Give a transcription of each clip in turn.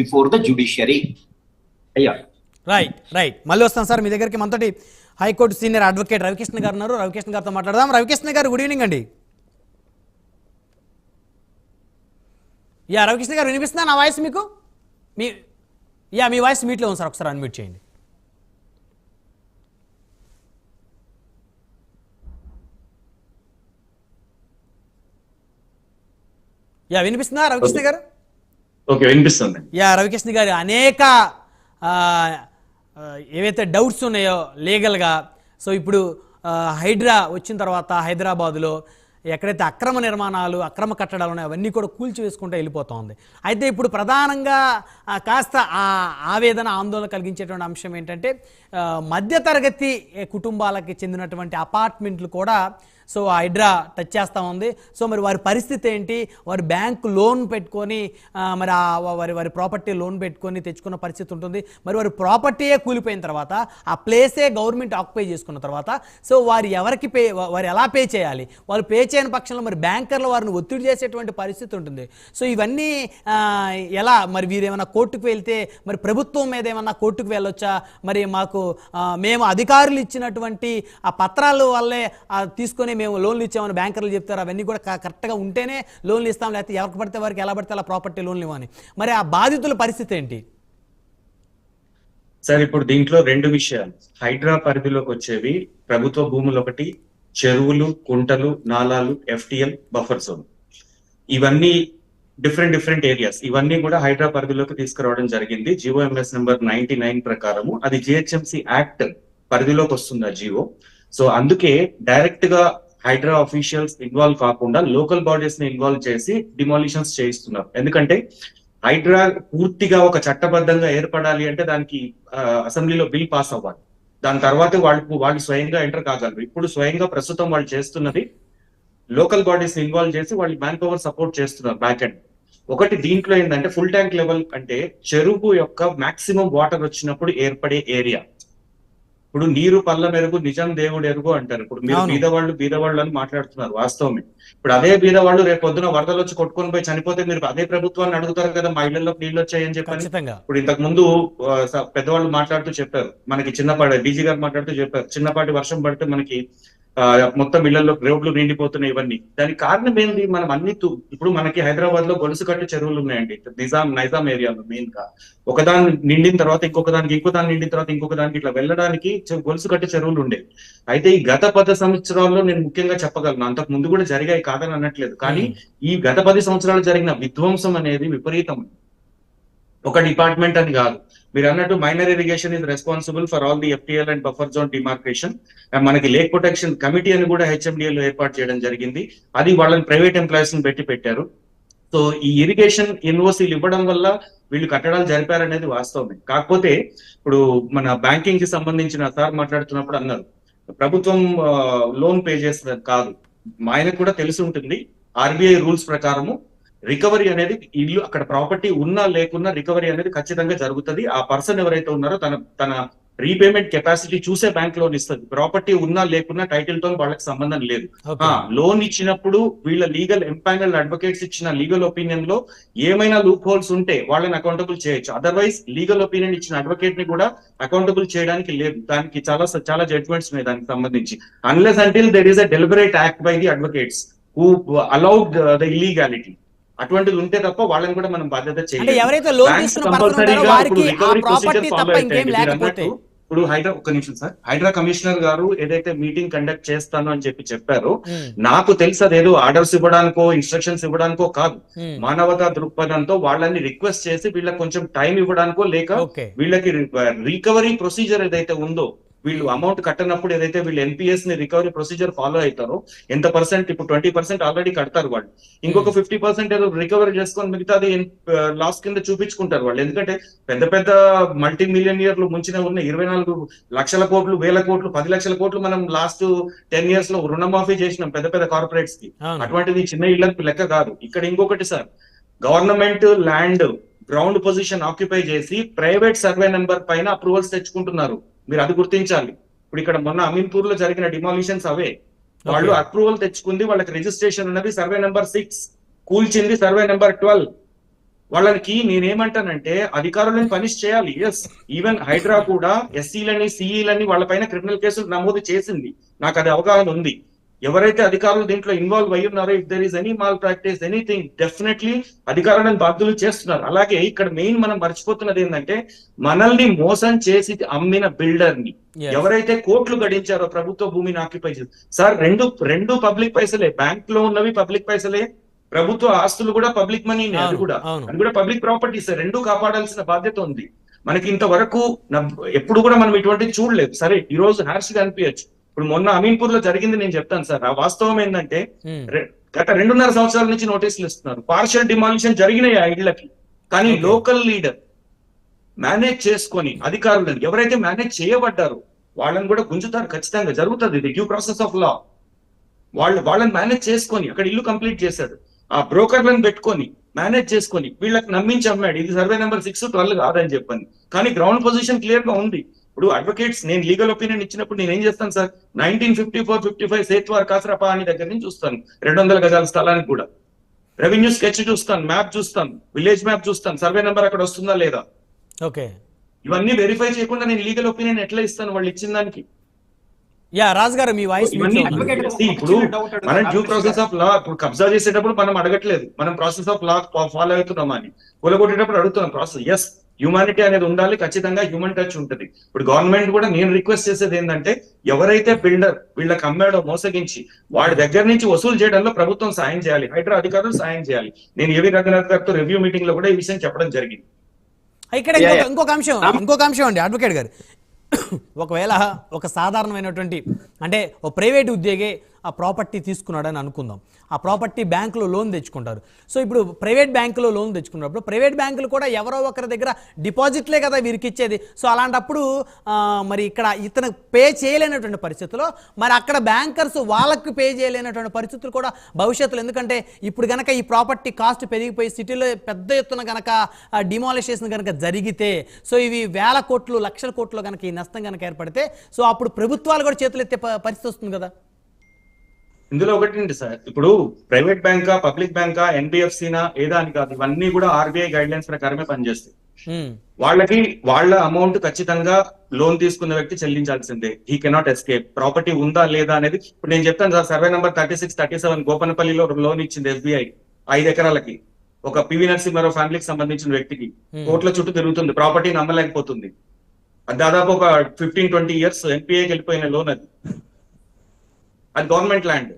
Before the judiciary అయ్యా. Right right మళ్ళీ వస్తాం సార్ మీ దగ్గరికి మనతోటి హైకోర్టు సీనియర్ అడ్వకేట్ రవికృష్ణ గారు ఉన్నారు. రవికృష్ణ గారితో మాట్లాడదాం. రవికృష్ణ గారు గుడ్ ఈవినింగ్ అండి. యా రవికృష్ణ గారు వినిపిస్తుందా నా వాయిస్ మీకు? మీ యా మీ వాయిస్ మీట్లో ఉంది సార్ ఒకసారి అన్మ్యూట్ చేయండి. యా వినిపిస్తుందా రవికృష్ణ గారు? ఓకే వినిపిస్తుంది. యా రవికృష్ణ గారు అనేక ఏవైతే డౌట్స్ ఉన్నాయో లీగల్గా సో ఇప్పుడు హైడ్రా వచ్చిన తర్వాత హైదరాబాదులో ఎక్కడైతే అక్రమ నిర్మాణాలు అక్రమ కట్టడాలు ఉన్నాయో అవన్నీ కూడా కూల్చివేసుకుంటూ వెళ్ళిపోతోంది అయితే ఇప్పుడు ప్రధానంగా కాస్త ఆ ఆవేదన ఆందోళన కలిగించేటువంటి అంశం ఏంటంటే మధ్యతరగతి కుటుంబాలకి చెందినటువంటి అపార్ట్మెంట్లు కూడా సో ఆ హైడ్రా టచ్ చేస్తూ ఉంది. సో మరి వారి పరిస్థితి ఏంటి? వారి బ్యాంక్ లోన్ పెట్టుకొని మరి ఆ వారి వారి ప్రాపర్టీ లోన్ పెట్టుకొని తెచ్చుకున్న పరిస్థితి ఉంటుంది. మరి వారి ప్రాపర్టీయే కూలిపోయిన తర్వాత ఆ ప్లేసే గవర్నమెంట్ ఆక్యుపై చేసుకున్న తర్వాత సో వారు ఎవరికి పే వారు ఎలా పే చేయాలి? వాళ్ళు పే చేయని పక్షంలో మరి బ్యాంకర్లు వారిని ఒత్తిడి చేసేటువంటి పరిస్థితి ఉంటుంది. సో ఇవన్నీ ఎలా? మరి వీరు ఏమైనా కోర్టుకు వెళ్తే మరి ప్రభుత్వం మీద ఏమన్నా కోర్టుకు వెళ్ళొచ్చా? మరి మాకు మేము అధికారులు ఇచ్చినటువంటి ఆ పత్రాల వల్లే తీసుకొని మేము లోన్లు ఇచ్చామని బ్యాంకర్లు చెప్తారు అవన్నీ కూడా కరెక్ట్గా ఉంటేనే లోన్లు ఇస్తాం లేకపోతే ఎవరికి పడితే వారికి ఎలా పడితే అలా ప్రాపర్టీ లోన్లు ఇవ్వని మరి ఆ బాధితుల పరిస్థితి ఏంటి? సార్ ఇప్పుడు దీంట్లో రెండు విషయాలు. హైడ్రా పరిధిలోకి వచ్చేవి ప్రభుత్వ భూములు ఒకటి చెరువులు కుంటలు నాలాలు ఎఫ్టిఎల్ బఫర్ జోన్. ఇవన్నీ డిఫరెంట్ డిఫరెంట్ ఏరియాస్. ఇవన్నీ కూడా హైడ్రా పరిధిలోకి తీసుకురావడం జరిగింది. జిఓఎంఎస్ నెంబర్ నైన్టీ నైన్ ప్రకారము. అది జిహెచ్ఎంసి యాక్ట్ పరిధిలోకి వస్తుంది ఆ జియో సో అందుకే డైరెక్ట్గా హైడ్రా అఫీషియల్స్ ఇన్వాల్వ్ కాకుండా లోకల్ బాడీస్ని ఇన్వాల్వ్ చేసి డిమాలిషన్స్ చేయిస్తున్నారు. ఎందుకంటే హైడ్రా పూర్తిగా ఒక చట్టబద్ధంగా ఏర్పడాలి అంటే దానికి అసెంబ్లీలో బిల్ పాస్ అవ్వాలి. దాని తర్వాత వాళ్ళు వాళ్ళు స్వయంగా ఎంటర్ కాగలరు. ఇప్పుడు స్వయంగా ప్రస్తుతం వాళ్ళు చేస్తున్నది లోకల్ బాడీస్ ఇన్వాల్వ్ చేసి వాళ్ళు మ్యాన్ పవర్ సపోర్ట్ చేస్తున్నారు బ్యాక్ అండ్ ఒకటి దీంట్లో ఏంటంటే ఫుల్ ట్యాంక్ లెవెల్ అంటే చెరువు యొక్క మాక్సిమం వాటర్ వచ్చినప్పుడు ఏర్పడే ఏరియా ఇప్పుడు నీరు పల్ల మెరుగు నిజం దేవుడు ఎరుగు అంటారు. ఇప్పుడు మీరు. బీదవాళ్ళు బీదవాళ్ళు అని మాట్లాడుతున్నారు వాస్తవమే. ఇప్పుడు అదే బీదవాళ్ళు రేపు పొద్దున వరదలు వచ్చి కొట్టుకొని పోయి చనిపోతే మీరు అదే ప్రభుత్వాన్ని అడుగుతారు కదా మా ఇళ్ళలో నీళ్ళు వచ్చాయని చెప్పని? ఇప్పుడు ఇంతకు ముందు పెద్దవాళ్ళు మాట్లాడుతూ చెప్పారు. మనకి చిన్నపాటి డీజీ గారు మాట్లాడుతూ చెప్పారు. చిన్నపాటి వర్షం పడితే మనకి మొత్తం ఇళ్ళలో రోడ్లు నిండిపోతున్నాయి ఇవన్నీ. దానికి కారణం ఏంది? మనం అన్ని ఇప్పుడు మనకి హైదరాబాద్లో గొలుసు కట్టు చెరువులు ఉన్నాయండి. నిజాం నైజాం ఏరియాలో మెయిన్గా ఒకదాని నిండిన తర్వాత ఇంకొక దానికి ఇంకో దాని నిండిన తర్వాత ఇంకొక దానికి ఇట్లా వెళ్ళడానికి గొలుసు కట్టు చెరువులు ఉండేవి అయితే ఈ గత పది సంవత్సరాల్లో నేను ముఖ్యంగా చెప్పగలను. అంతకు ముందు కూడా జరిగాయి కాదని అనట్లేదు. కానీ ఈ గత పది సంవత్సరాలు జరిగిన విధ్వంసం అనేది విపరీతం. ఒక డిపార్ట్మెంట్ అని కాదు. మీరు అన్నట్టు minor irrigation is responsible for all the FTL and buffer zone demarcation మనకి లేక్ ప్రొటెక్షన్ కమిటీ అని కూడా హెచ్ఎండిఎల్ ఏర్పాటు చేయడం జరిగింది. అది వాళ్ళని ప్రైవేట్ ఎంప్లాయీస్ని పెట్టి పెట్టారు. సో ఈ ఇరిగేషన్ ఎన్ఓసీలు ఇవ్వడం వల్ల వీళ్ళు కట్టడాలు జరిపారనేది వాస్తవమే. కాకపోతే ఇప్పుడు మన బ్యాంకింగ్కి సంబంధించిన సార్ మాట్లాడుతున్నప్పుడు అన్నారు. ప్రభుత్వం లోన్ పే చేస్తుంది కాదు. మా ఆయనకు కూడా తెలిసి ఉంటుంది. ఆర్బీఐ రూల్స్ ప్రకారము రికవరీ అనేది ఇల్లు అక్కడ ప్రాపర్టీ ఉన్నా లేకున్నా రికవరీ అనేది ఖచ్చితంగా జరుగుతుంది. ఆ పర్సన్ ఎవరైతే ఉన్నారో తన తన రీపేమెంట్ కెపాసిటీ చూసే బ్యాంక్ లోన్ ఇస్తుంది. ప్రాపర్టీ ఉన్నా లేకున్నా టైటిల్తో వాళ్ళకి సంబంధం లేదు. లోన్ ఇచ్చినప్పుడు వీళ్ళ లీగల్ ఎంపానల్ అడ్వకేట్స్ ఇచ్చిన లీగల్ ఒపీనియన్లో ఏమైనా లూప్ హోల్స్ ఉంటే వాళ్ళని అకౌంటబుల్ చేయొచ్చు. అదర్వైజ్ లీగల్ ఒపీనియన్ ఇచ్చిన అడ్వకేట్ని కూడా అకౌంటబుల్ చేయడానికి లేదు. దానికి చాలా చాలా జడ్జ్మెంట్స్ ఉన్నాయి దానికి సంబంధించి. Unless until there is a deliberate act by the advocates who allowed the illegality అటువంటిది ఉంటే తప్ప వాళ్ళని కూడా మనం బాధ్యత చేయాలి ఎవరైతే ఇప్పుడు హైడ్రా ఒక నిమిషం సార్. హైడ్రా కమిషనర్ గారు ఏదైతే మీటింగ్ కండక్ట్ చేస్తాను అని చెప్పి చెప్పారో నాకు తెలుసు అదేదో ఆర్డర్స్ ఇవ్వడానికో ఇన్స్ట్రక్షన్స్ ఇవ్వడానికో కాదు. మానవతా దృక్పథంతో వాళ్ళని రిక్వెస్ట్ చేసి వీళ్ళకి కొంచెం టైం ఇవ్వడానికో లేక వీళ్ళకి రికవరీ ప్రొసీజర్ ఏదైతే ఉందో వీళ్ళు అమౌంట్ కట్టనప్పుడు ఏదైతే వీళ్ళు ఎన్పిఎస్ని రికవరీ ప్రొసీజర్ ఫాలో అవుతారో ఎంత పర్సెంట్ ఇప్పుడు ట్వంటీ పర్సెంట్ ఆల్రెడీ కడతారు వాళ్ళు. ఇంకొక ఫిఫ్టీ పర్సెంట్ ఏదో రికవరీ చేసుకొని మిగతాది లాస్ కింద చూపించుకుంటారు వాళ్ళు. ఎందుకంటే పెద్ద పెద్ద మల్టీ మిలియనియర్లు ముంచిన ఉన్న ఇరవై నాలుగు లక్షల కోట్లు వేల కోట్లు పది లక్షల కోట్లు మనం లాస్ట్ టెన్ ఇయర్స్లో రుణమాఫీ చేసినాం పెద్ద పెద్ద కార్పొరేట్స్కి. అటువంటిది చిన్న ఇళ్ళకు లెక్క కాదు. ఇక్కడ ఇంకొకటి sir government land ground position occupy చేసి ప్రైవేట్ సర్వే నెంబర్ పైన అప్రూవల్స్ తెచ్చుకుంటున్నారు. మీరు అది గుర్తించాలి. ఇప్పుడు ఇక్కడ మొన్న అమీన్పూర్లో జరిగిన డిమాలిషన్స్ అవే. వాళ్ళు. అప్రూవల్ తెచ్చుకుంది వాళ్ళకి రిజిస్ట్రేషన్ ఉన్నది సర్వే నెంబర్ సిక్స్ కూల్చింది సర్వే నెంబర్ ట్వెల్వ్ వాళ్ళకి నేనేమంటానంటే అధికారులను పనిష్ చేయాలి. ఎస్ ఈవెన్ హైడ్రా కూడా ఎస్సీలని సిఈలని వాళ్ళపైన క్రిమినల్ కేసులు నమోదు చేసింది. నాకు అది అవగాహన ఉంది. ఎవరైతే అధికారులు దీంట్లో ఇన్వాల్వ్ అయ్యి ఉన్నారో if there is any malpractice anything definitely అధికారులను బాధ్యులు చేస్తున్నారు. అలాగే ఇక్కడ మెయిన్ మనం మర్చిపోతున్నది ఏంటంటే మనల్ని మోసం చేసి అమ్మిన బిల్డర్ని. ఎవరైతే కోట్లు గడించారో ప్రభుత్వ భూమిని ఆక్యుపై చేసి సార్ రెండు రెండు పబ్లిక్ పైసలే బ్యాంక్లో ఉన్నవి పబ్లిక్ పైసలే ప్రభుత్వ ఆస్తులు కూడా పబ్లిక్ మనీ అది కూడా. అది కూడా పబ్లిక్ ప్రాపర్టీస్ రెండు కాపాడాల్సిన బాధ్యత ఉంది. మనకి ఇంతవరకు ఎప్పుడు కూడా మనం ఇటువంటిది చూడలేదు. సరే ఈ రోజు హార్ష్గా అనిపించచ్చు. ఇప్పుడు మొన్న అమీన్పూర్లో జరిగింది నేను చెప్తాను సార్. ఆ వాస్తవం ఏంటంటే గత రెండున్నర సంవత్సరాల నుంచి నోటీసులు ఇస్తున్నారు. పార్షియల్ డిమాలిషన్ జరిగినాయి ఆ ఇళ్ళకి కానీ. లోకల్ లీడర్ మేనేజ్ చేసుకొని అధికారులను ఎవరైతే మేనేజ్ చేయబడ్డారో వాళ్ళని కూడా గుంజుతారు ఖచ్చితంగా. జరుగుతుంది ఇది డ్యూ ప్రాసెస్ ఆఫ్ లా వాళ్ళు వాళ్ళని మేనేజ్ చేసుకొని అక్కడ ఇల్లు కంప్లీట్ చేశాడు ఆ బ్రోకర్లను పెట్టుకొని మేనేజ్ చేసుకొని వీళ్ళకి నమ్మించి అమ్మాడు. ఇది సర్వే నెంబర్ సిక్స్ ట్వెల్వ్ కాదని చెప్పని. కానీ గ్రౌండ్ పొజిషన్ క్లియర్గా ఉంది. ఇప్పుడు అడ్వకేట్స్ నేను లీగల్ ఒపీనియన్ ఇచ్చినప్పుడు నేను ఏం చేస్తాను sir? Nineteen fifty four fifty five sethwar కాసరపా అని దగ్గర నుంచి చూస్తాను. రెండు వందల గజాల స్థలానికి కూడా. రెవెన్యూ స్కెచ్ చూస్తాను మ్యాప్ చూస్తాను విలేజ్ మ్యాప్ చూస్తాను. సర్వే నెంబర్ అక్కడ వస్తుందా లేదా? ఓకే. ఇవన్నీ వెరిఫై చేయకుండా నేను లీగల్ ఒపీనియన్ ఎట్లా ఇస్తాను వాళ్ళు ఇచ్చిన దానికి? యా రాజు గారు మీ వాయిస్ ఇప్పుడు. మనం డ్యూ ప్రాసెస్ ఆఫ్ లా ఇప్పుడు కబ్జా చేసేటప్పుడు మనం అడగట్లేదు. మనం ప్రాసెస్ ఆఫ్ లా ఫాలో అవుతున్నామా అని. కూలగొట్టేటప్పుడు అడుగుతున్నాం ప్రాసెస్ ఎస్ హ్యూమానిటీ అనేది ఉండాలి ఖచ్చితంగా హ్యూమన్ టచ్ ఉంటది. ఇప్పుడు గవర్నమెంట్ కూడా నేను రిక్వెస్ట్ చేసేది ఏంటంటే ఎవరైతే బిల్డర్ వీళ్ళకి అమ్మాడో మోసగించి వాడి దగ్గర నుంచి వసూలు చేయడంలో ప్రభుత్వం సాయం చేయాలి హైడ్రా అధికారులు సాయం చేయాలి. నేను ఏవి రంగనాథ్ గారితో రివ్యూ మీటింగ్లో కూడా ఈ విషయం చెప్పడం జరిగింది. ఇక్కడ. ఇంకొక అంశం ఇంకొక అంశం అండి అడ్వకేట్ గారు. ఒకవేళ ఒక సాధారణమైనటువంటి అంటే ఓ ప్రైవేట్ ఉద్యోగి ఆ ప్రాపర్టీ తీసుకున్నాడని అనుకుందాం. ఆ ప్రాపర్టీ బ్యాంకులో లోన్ తెచ్చుకుంటారు. సో ఇప్పుడు ప్రైవేట్ బ్యాంకులో లోన్ తెచ్చుకున్నప్పుడు ప్రైవేట్ బ్యాంకులు కూడా ఎవరో ఒకరి దగ్గర డిపాజిట్లే కదా వీరికి ఇచ్చేది. సో అలాంటప్పుడు మరి ఇక్కడ ఇతను పే చేయలేనటువంటి పరిస్థితుల్లో మరి అక్కడ బ్యాంకర్స్ వాళ్ళకి పే చేయలేనటువంటి పరిస్థితులు కూడా భవిష్యత్తులో. ఎందుకంటే ఇప్పుడు కనుక ఈ ప్రాపర్టీ కాస్ట్ పెరిగిపోయి సిటీలో పెద్ద ఎత్తున కనుక డిమాలిషేషన్ కనుక జరిగితే సో ఇవి వేల కోట్లు లక్షల కోట్లు కనుక ఈ నష్టం కనుక ఏర్పడితే సో అప్పుడు ప్రభుత్వాలు కూడా చేతులు ఎత్తే ప- పరిస్థితి వస్తుంది కదా. ఇందులో ఒకటి సార్? ఇప్పుడు ప్రైవేట్ బ్యాంకా పబ్లిక్ బ్యాంకా ఎన్బిఎఫ్సినా ఏదా అని కాదు ఇవన్నీ కూడా ఆర్బీఐ గైడ్ లైన్స్ ప్రకారమే పనిచేస్తాయి. వాళ్ళకి వాళ్ళ అమౌంట్ ఖచ్చితంగా లోన్ తీసుకున్న వ్యక్తి చెల్లించాల్సిందే. He cannot escape. ప్రాపర్టీ ఉందా లేదా అనేది ఇప్పుడు నేను చెప్తాను sir survey number thirty six thirty seven గోపనపల్లిలో loan ఇచ్చింది ఎస్బీఐ ఐదు ఎకరాలకి. ఒక పివి నరసింహారావు ఫ్యామిలీకి సంబంధించిన వ్యక్తికి. కోట్ల చుట్టూ తిరుగుతుంది ప్రాపర్టీ నమ్మలేకపోతుంది. దాదాపు ఒక ఫిఫ్టీన్ ట్వంటీ ఇయర్స్ ఎన్పిఐకి వెళ్ళిపోయిన లోన్ అది. అది గవర్నమెంట్ ల్యాండ్.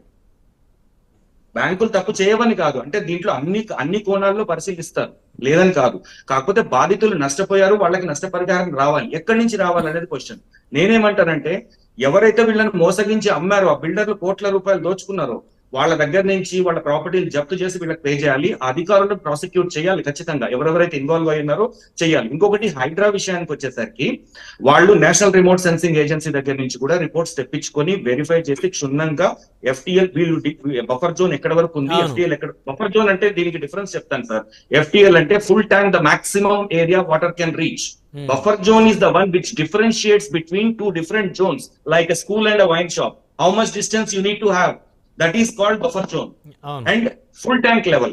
బ్యాంకులు తప్పు చేయవని కాదు. అంటే దీంట్లో అన్ని అన్ని కోణాల్లో పరిశీలిస్తారు. లేదని కాదు. కాకపోతే బాధితులు నష్టపోయారు వాళ్ళకి నష్టపరిహారం రావాలి. ఎక్కడి నుంచి రావాలి అనేది క్వశ్చన్ నేనేమంటానంటే ఎవరైతే వీళ్ళని మోసగించి అమ్మారో ఆ బిల్డర్లు కోట్ల రూపాయలు దోచుకున్నారో వాళ్ళ దగ్గర నుంచి వాళ్ళ ప్రాపర్టీలు జప్తు చేసి వీళ్ళకి పే చేయాలి అధికారులను ప్రాసిక్యూట్ చేయాలి ఖచ్చితంగా. ఎవరెవరైతే ఇన్వాల్వ్ అయి ఉన్నారో చేయాలి. ఇంకొకటి హైడ్రా విషయానికి వచ్చేసరికి వాళ్ళు నేషనల్ రిమోట్ సెన్సింగ్ ఏజెన్సీ దగ్గర నుంచి కూడా రిపోర్ట్స్ తెప్పించుకొని వెరిఫై చేసి క్షుణ్ణంగా ఎఫ్టిఎల్ వీళ్ళు బఫర్ జోన్ ఎక్కడ వరకు ఉంది. ఎఫ్టిఎల్ ఎక్కడ బఫర్ జోన్ అంటే దీనికి డిఫరెన్స్ చెప్తాను సార్. ఎఫ్టిఎల్ అంటే full tank the maximum area water can reach zone is the one which differentiates between two different zones, like a school and a wine shop. How much distance you need to is called buffer zone. అవును. And full tank level.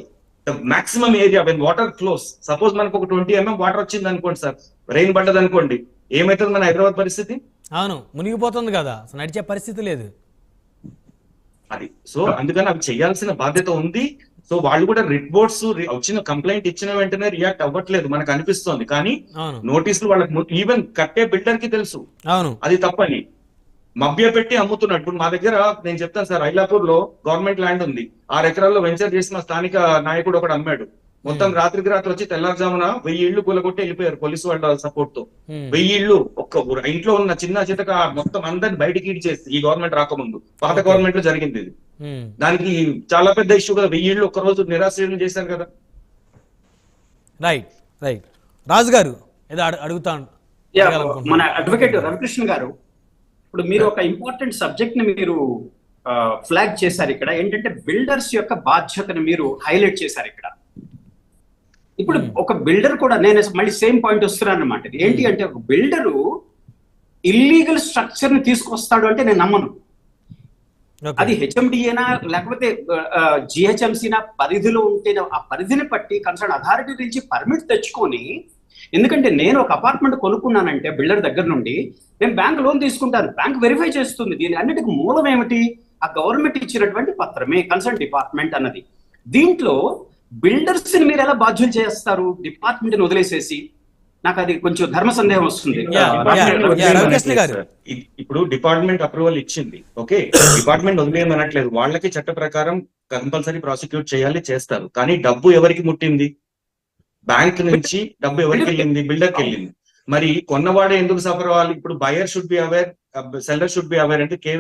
The maximum area when water flows. Suppose మనకు ఒక twenty MM water వచ్చింది అనుకోండి sir. Rain పడ్డది అనుకోండి. ఏమైతుంది మన హైదరాబాద్ పరిస్థితి? అవును. మునిగిపోతుంది కదా. నడిచే పరిస్థితి లేదు. అది. సో అందుకని అవి చేయాల్సిన బాధ్యత ఉంది. సో వాళ్ళు కూడా రిపోర్ట్స్ వచ్చిన కంప్లైంట్ ఇచ్చిన వెంటనే రియాక్ట్ అవ్వట్లేదు. మనకు అనిపిస్తోంది. కానీ నోటీసులు వాళ్ళకి ఈవెన్ కట్టే బిల్డర్కి తెలుసు. అవును. అది తప్పని. మభ్య పెట్టి అమ్ముతున్నాడు ఇప్పుడు మా దగ్గర నేను చెప్తాను సార్ ఐలాపూర్లో గవర్నమెంట్ ల్యాండ్ ఉంది. ఆరు ఎకరాల్లో వెంచర్ చేసిన స్థానిక నాయకుడు ఒకడు అమ్మాడు. మొత్తం రాత్రికి రాత్రి వచ్చి తెల్లారుజామున వెయ్యి ఇళ్ళు కూలగొట్టి వెళ్ళిపోయారు పోలీసు వాళ్ళ సపోర్ట్తో. ఉమ్, వెయ్యి ఇళ్ళు ఒక్క ఇంట్లో ఉన్న చిన్న చితక మొత్తం అందరిని బయటికి ఇచ్చేసి ఈ గవర్నమెంట్ రాకముందు. పాత. గవర్నమెంట్లో జరిగింది ఇది. ఉమ్. దానికి చాలా పెద్ద ఇష్యూ కదా వెయ్యి ఇళ్ళు ఒక్క రోజు నిరాశ్రయం చేశారు కదా. రైట్ రైట్ రాజు గారు ఏదో అడు- అడుగుతాను. మన అడ్వకేట్ రవికృష్ణ గారు ఇప్పుడు మీరు ఒక ఇంపార్టెంట్ సబ్జెక్ట్ని మీరు ఫ్లాగ్ చేశారు ఇక్కడ. ఏంటంటే బిల్డర్స్ యొక్క బాధ్యతను మీరు హైలైట్ చేశారు ఇక్కడ. ఇప్పుడు Hmm. ఒక బిల్డర్ కూడా నేను మళ్ళీ సేమ్ పాయింట్ వస్తున్నాను అనమాట ఏంటి అంటే ఒక బిల్డరు ఇల్లీగల్ స్ట్రక్చర్ని తీసుకొస్తాడు అంటే నేను నమ్మను. అది హెచ్ఎండిఏనా లేకపోతే జిహెచ్ఎంసీనా పరిధిలో ఉంటే ఆ పరిధిని బట్టి కన్సర్న్ అథారిటీ నుంచి పర్మిట్ తెచ్చుకొని ఎందుకంటే నేను ఒక అపార్ట్మెంట్ కొనుక్కున్నానంటే బిల్డర్ దగ్గర నుండి నేను బ్యాంక్ లోన్ తీసుకుంటాను. బ్యాంక్ వెరిఫై చేస్తుంది. దీని అన్నిటికి మూలం ఏమిటి? ఆ గవర్నమెంట్ ఇచ్చినటువంటి పత్రమే కన్సర్న్ డిపార్ట్మెంట్ అన్నది. దీంట్లో బిల్డర్స్ని మీరు ఎలా బాధ్యులు చేస్తారు? డిపార్ట్మెంట్ని వదిలేసేసి. నాకు అది కొంచెం ధర్మ సందేహం వస్తుంది. ఇప్పుడు డిపార్ట్మెంట్ అప్రూవల్ ఇచ్చింది. ఓకే? డిపార్ట్మెంట్ వదిలేయమనట్లేదు. వాళ్ళకి చట్ట ప్రకారం కంపల్సరీ ప్రాసిక్యూట్ చేయాలి చేస్తారు. కానీ డబ్బు ఎవరికి ముట్టింది? బ్యాంక్ నుంచి డబ్బు ఎవరికి వెళ్ళింది? బిల్డర్కి వెళ్ళింది. మరి కొన్నవాడే ఎందుకు సఫర్ అవ్వాలి? ఇప్పుడు buyer should be aware seller should be aware అంటే కేవలం